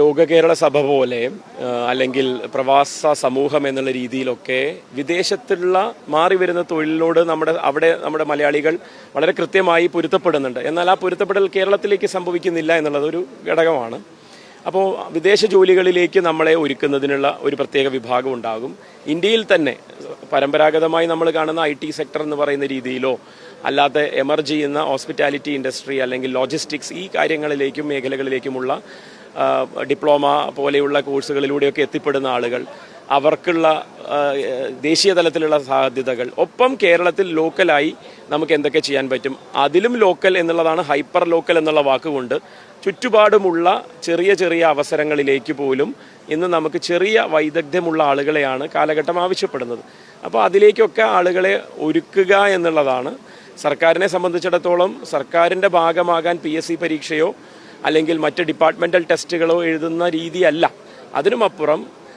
ലോക കേരള സഭ പോലെ അല്ലെങ്കിൽ പ്രവാസ സമൂഹം എന്നുള്ള രീതിയിലൊക്കെ വിദേശത്തുള്ള മാറി വരുന്ന തൊഴിലിനോട് നമ്മുടെ അവിടെ നമ്മുടെ മലയാളികൾ വളരെ കൃത്യമായി പൊരുത്തപ്പെടുന്നുണ്ട്. എന്നാൽ ആ പൊരുത്തപ്പെടൽ കേരളത്തിലേക്ക് സംഭവിക്കുന്നില്ല എന്നുള്ളത് ഒരു ഘടകമാണ്. അപ്പോൾ വിദേശ ജോലികളിലേക്ക് നമ്മളെ ഒരുക്കുന്നതിനുള്ള ഒരു പ്രത്യേക വിഭാഗം ഉണ്ടാകും. ഇന്ത്യയിൽ തന്നെ പരമ്പരാഗതമായി നമ്മൾ കാണുന്ന ഐ ടി സെക്ടർ എന്ന് പറയുന്ന രീതിയിലോ അല്ലാതെ എമർജ് ചെയ്യുന്ന ഹോസ്പിറ്റാലിറ്റി ഇൻഡസ്ട്രി അല്ലെങ്കിൽ ലോജിസ്റ്റിക്സ് ഈ കാര്യങ്ങളിലേക്കും മേഖലകളിലേക്കുമുള്ള ഡിപ്ലോമ പോലെയുള്ള കോഴ്സുകളിലൂടെയൊക്കെ എത്തിപ്പെടുന്ന ആളുകൾ അവർക്കുള്ള ദേശീയ തലത്തിലുള്ള സാധ്യതകൾ ഒപ്പം കേരളത്തിൽ ലോക്കലായി നമുക്ക് എന്തൊക്കെ ചെയ്യാൻ പറ്റും? അതിലും ലോക്കൽ എന്നുള്ളതാണ് ഹൈപ്പർ ലോക്കൽ എന്നുള്ള വാക്കുകൊണ്ട് ചുറ്റുപാടുമുള്ള ചെറിയ ചെറിയ അവസരങ്ങളിലേക്ക് പോലും ഇന്ന് നമുക്ക് ചെറിയ വൈദഗ്ധ്യമുള്ള ആളുകളെയാണ് കാലഘട്ടം ആവശ്യപ്പെടുന്നത്. അപ്പോൾ അതിലേക്കൊക്കെ ആളുകളെ ഒരുക്കുക എന്നുള്ളതാണ്. സർക്കാരിനെ സംബന്ധിച്ചിടത്തോളം സർക്കാരിന്റെ ഭാഗമാകാൻ പി എസ് സി പരീക്ഷയോ അല്ലെങ്കിൽ മറ്റ് ഡിപ്പാർട്ട്മെന്റൽ ടെസ്റ്റുകളോ എഴുതുന്ന രീതിയല്ല. അതിനുമപ്പുറം